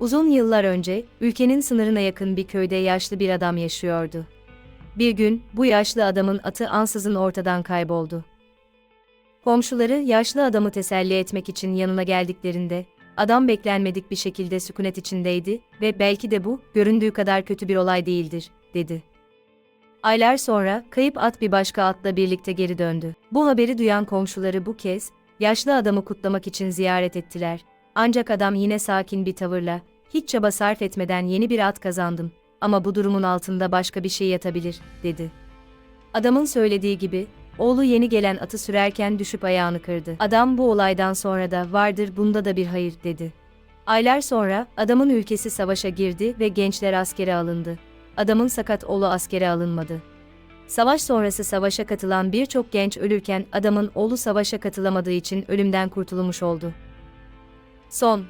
Uzun yıllar önce, ülkenin sınırına yakın bir köyde yaşlı bir adam yaşıyordu. Bir gün, bu yaşlı adamın atı ansızın ortadan kayboldu. Komşuları yaşlı adamı teselli etmek için yanına geldiklerinde, adam beklenmedik bir şekilde sükunet içindeydi ve belki de bu, göründüğü kadar kötü bir olay değildir, dedi. Aylar sonra, kayıp at bir başka atla birlikte geri döndü. Bu haberi duyan komşuları bu kez, yaşlı adamı kutlamak için ziyaret ettiler. Ancak adam yine sakin bir tavırla, hiç çaba sarf etmeden yeni bir at kazandım ama bu durumun altında başka bir şey yatabilir, dedi. Adamın söylediği gibi, oğlu yeni gelen atı sürerken düşüp ayağını kırdı. Adam bu olaydan sonra da vardır bunda da bir hayır, dedi. Aylar sonra, adamın ülkesi savaşa girdi ve gençler askere alındı. Adamın sakat oğlu askere alınmadı. Savaş sonrası savaşa katılan birçok genç ölürken adamın oğlu savaşa katılamadığı için ölümden kurtulmuş oldu. Son